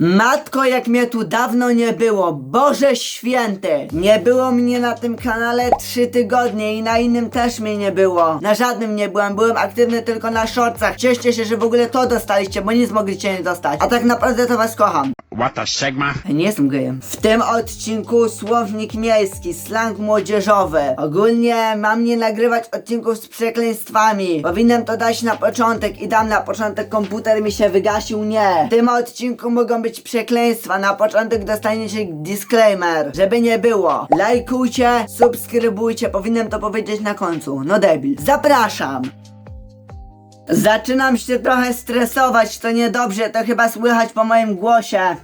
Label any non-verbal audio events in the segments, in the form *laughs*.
Matko, jak mnie tu dawno nie było, Boże Święty! Nie było mnie na tym kanale trzy tygodnie i na innym też mnie nie było. Na żadnym nie byłem, byłem aktywny tylko na shortsach. Cieszcie się, że w ogóle to dostaliście, bo nic mogliście nie dostać. A tak naprawdę to was kocham. What the Sigma? Ja Nie jestem gejem. W tym odcinku słownik miejski, slang młodzieżowy. Ogólnie mam nie nagrywać odcinków z przekleństwami. Powinienem to dać na początek i dam na początek komputer mi się wygasił. Nie. W tym odcinku mogą być przekleństwa. Na początek dostaniecie disclaimer, żeby nie było. Lajkujcie, subskrybujcie. Powinienem to powiedzieć na końcu. No debil. Zapraszam. Zaczynam się trochę stresować, to niedobrze, to chyba słychać po moim głosie.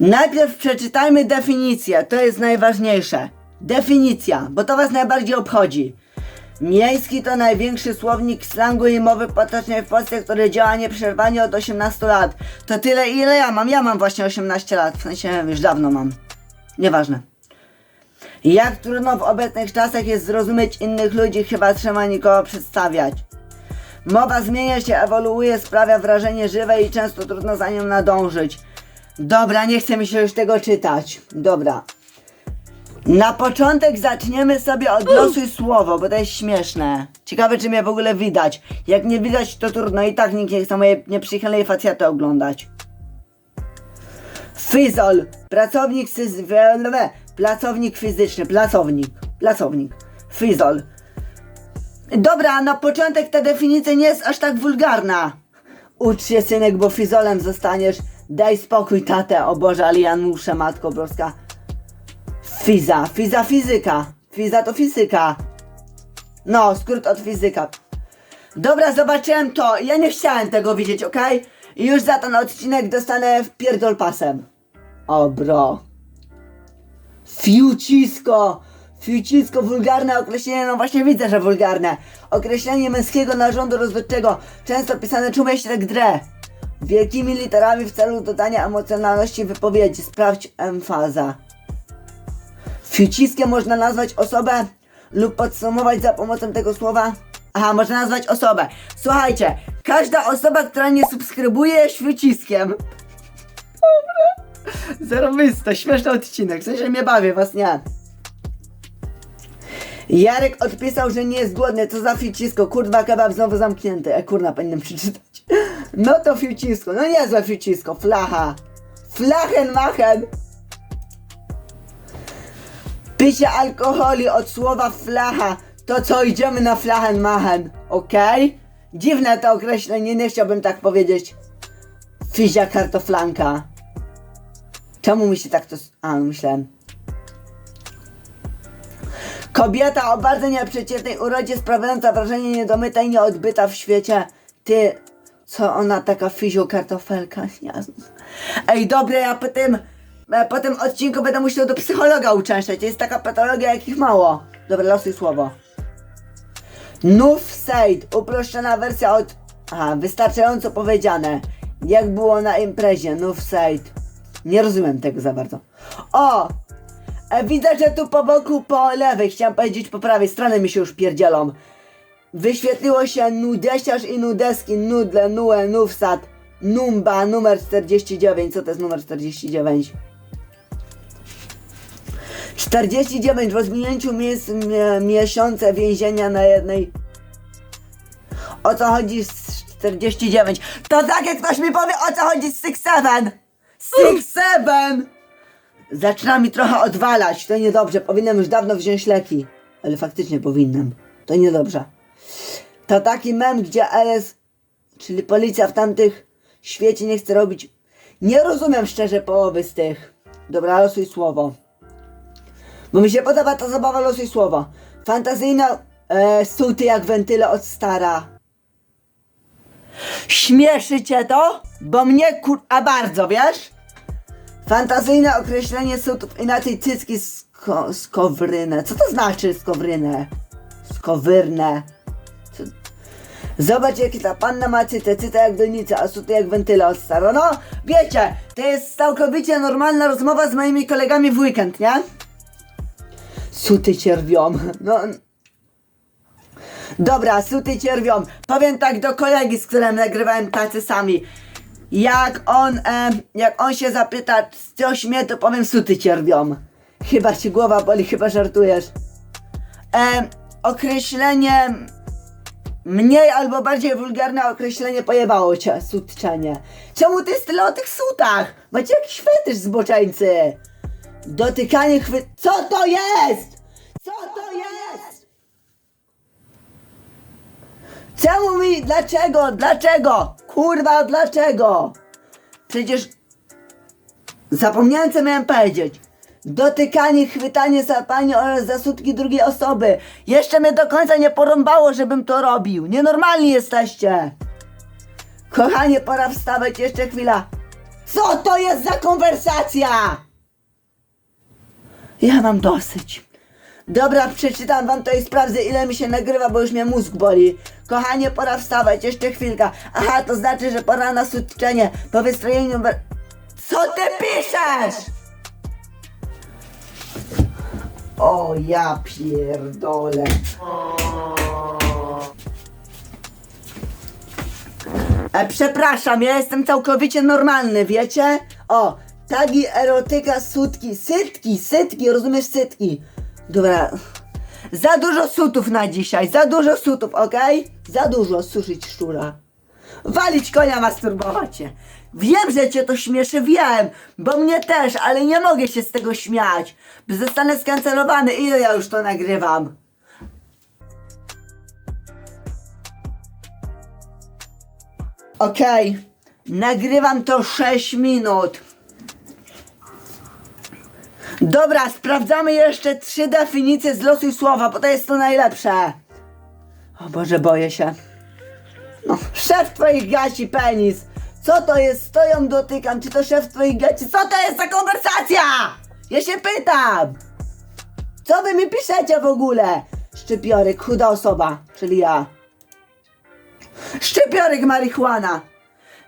Najpierw przeczytajmy definicję, to jest najważniejsze. Definicja, bo to was najbardziej obchodzi. Miejski to największy słownik slangu i mowy potocznej w Polsce, który działa nieprzerwanie od 18 lat. To tyle ile ja mam, ja mam właśnie 18 lat, w sensie już dawno mam. Nieważne. Jak trudno w obecnych czasach jest zrozumieć innych ludzi, chyba trzeba nikogo przedstawiać. Mowa zmienia się, ewoluuje, sprawia wrażenie żywe i często trudno za nią nadążyć. Dobra, nie chce mi się już tego czytać. Dobra. Na początek zaczniemy sobie od losuj słowo, bo to jest śmieszne. Ciekawe, czy mnie w ogóle widać. Jak nie widać, to trudno. I tak nikt nie chce mojej nieprzychylnej facjety oglądać. Fizol. Pracownik syz... Pracownik fizyczny. Placownik. Placownik. Fizol. Dobra, na początek ta definicja nie jest aż tak wulgarna. Ucz się synek, bo fizolem zostaniesz. Daj spokój tatę, o Boże, ale ja muszę, matko boska. Fiza, fiza fizyka. Fiza to fizyka. No, skrót od fizyka. Dobra, zobaczyłem to. Ja nie chciałem tego widzieć, okej? I już za ten odcinek dostanę w pierdol pasem. O, bro. Fiucisko! Fiucisko, wulgarne określenie, no właśnie widzę, że wulgarne. Określenie męskiego narządu rozrodczego, często pisane tak dre. Wielkimi literami w celu dodania emocjonalności wypowiedzi. Sprawdź emfaza. Fiuciskiem można nazwać osobę lub podsumować za pomocą tego słowa. Aha, można nazwać osobę. Słuchajcie, każda osoba, która nie subskrybuje jest fiuciskiem. Dobra. *laughs* Śmieszny odcinek. W sensie mnie bawię, was nie. Jarek odpisał, że nie jest głodny. Co za fiucisko? Kurwa, kebab znowu zamknięty. E, kurna, powinienem przeczytać. *laughs* No to fiucisko. No niezłe fiucisko. Flacha. Flachen machen. Picie alkoholi od słowa flacha. To co, idziemy na flachen machen. Okej? Dziwne to określenie, nie chciałbym tak powiedzieć. Fizia kartoflanka. Czemu mi się tak to... s- A, myślałem. Kobieta o bardzo nieprzeciętnej urodzie sprawiająca wrażenie niedomyta i nieodbyta w świecie. Ty, co ona taka fizio kartofelka? Jezus. Ej, dobra, ja po tym, e, po tym odcinku będę musiał do psychologa uczęszczać. Jest taka patologia, jakich mało. Dobra, losuj słowo. Nów Said, uproszczona wersja od... Aha, wystarczająco powiedziane. Jak było na imprezie, Nów Said. Nie rozumiem tego za bardzo. O! E, widzę, że tu po boku, po lewej, chciałem powiedzieć po prawej stronie mi się już pierdzielą. Wyświetliło się nudesiarz i nudeski, nudle, nue, nufsat, numba, numer 49. Co to jest numer 49? 49 w rozwinięciu mies, mie, miesiące więzienia na jednej. O co chodzi z 49? To tak jak ktoś mi powie o co chodzi z 6-7! 6-7! Zaczyna mi trochę odwalać, to niedobrze. Powinienem już dawno wziąć leki. Ale faktycznie powinnam. To niedobrze. To taki mem, gdzie LS, czyli policja w tamtych świecie nie chce robić. Nie rozumiem szczerze połowy z tych. Dobra, losuj słowo. Bo mi się podoba ta zabawa losuj słowo. Fantazyjna e, suty jak wentyle od stara. Śmieszy cię to? Bo mnie kur... A bardzo, wiesz? Fantazyjne określenie sutów, inaczej cycki sko skowrynę. Co to znaczy skowrynę? Skowyrne. Co? Zobacz jakie ta panna ma cytę, cytę jak donica, a suty jak wentyle od staro. No, wiecie, to jest całkowicie normalna rozmowa z moimi kolegami w weekend, nie? Suty cierwią. No. Dobra, suty cierwią. Powiem tak do kolegi, z którym nagrywałem tacy sami. Jak on, e, jak on się zapyta, coś mnie, to powiem suty cierpią. Chyba ci głowa boli, chyba żartujesz. E, określenie, mniej albo bardziej wulgarne określenie pojebało cię, sutczenie. Czemu ty jest tyle o tych sutach? Macie jakiś fetysz zboczeńcy. Dotykanie chwy... Co to jest? Co to jest? Czemu mi? Dlaczego? Dlaczego? Kurwa, dlaczego? Przecież zapomniałem co miałem powiedzieć. Dotykanie, chwytanie, sapanie oraz zasutki drugiej osoby. Jeszcze mnie do końca nie porąbało, żebym to robił. Nienormalni jesteście. Kochanie, pora wstawać jeszcze chwila. Co to jest za konwersacja? Ja mam dosyć. Dobra, przeczytam wam to i sprawdzę ile mi się nagrywa, bo już mnie mózg boli. Kochanie, pora wstawać, jeszcze chwilka. Aha, to znaczy, że pora na sutczenie. Po wystrojeniu... Co ty piszesz? O, ja pierdolę. E, przepraszam, ja jestem całkowicie normalny, wiecie? O, tagi, erotyka, sutki, sytki, sytki, rozumiesz, sytki. Dobra, za dużo sutów na dzisiaj, za dużo sutów, okej? Za dużo, suszyć szczura. Walić konia, masturbować się. Wiem, że cię to śmieszy, wiem, bo mnie też, ale nie mogę się z tego śmiać. Zostanę skancelowany, ile ja już to nagrywam? Okej, nagrywam to 6 minut. Dobra, sprawdzamy jeszcze trzy definicje z losu i słowa, bo to jest to najlepsze. O Boże, boję się. No, szef twoich gaci penis. Co to jest? Stoją, dotykam. Czy to szef twoich gaci? Co to jest za konwersacja? Ja się pytam. Co wy mi piszecie w ogóle? Szczypiorek, chuda osoba, czyli ja. Szczypiorek marihuana.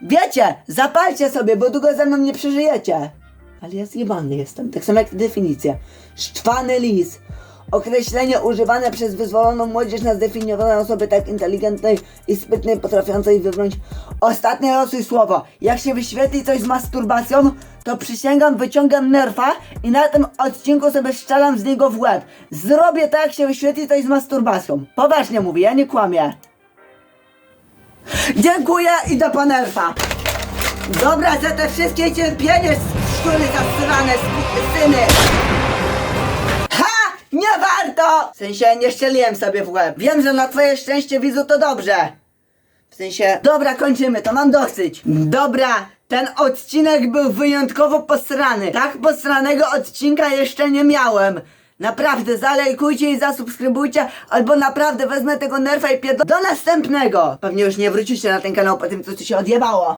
Wiecie, zapalcie sobie, bo długo ze mną nie przeżyjecie. Ale ja zjebany jestem, tak samo jak definicja. Szczwany lis. Określenie używane przez wyzwoloną młodzież na zdefiniowane osoby tak inteligentnej i sprytnej, potrafiącej wybrnąć ostatnie losuj słowo. Jak się wyświetli coś z masturbacją, to przysięgam, wyciągam nerfa i na tym odcinku sobie strzelam z niego w łeb. Zrobię tak, jak się wyświetli coś z masturbacją. Poważnie mówię, ja nie kłamię. Dziękuję i do panerfa. Dobra, za te wszystkie cierpienie, szczury zasywane syny. Ha! Nie warto! W sensie nie szczeliłem sobie w łeb. Wiem, że na twoje szczęście widzu to dobrze. W sensie, dobra, kończymy, to mam dosyć. Dobra, ten odcinek był wyjątkowo posrany. Tak posranego odcinka jeszcze nie miałem. Naprawdę, zalajkujcie i zasubskrybujcie, albo naprawdę wezmę tego nerfa i pierdolę. Do następnego! Pewnie już nie wrócicie na ten kanał po tym, co tu się odjebało.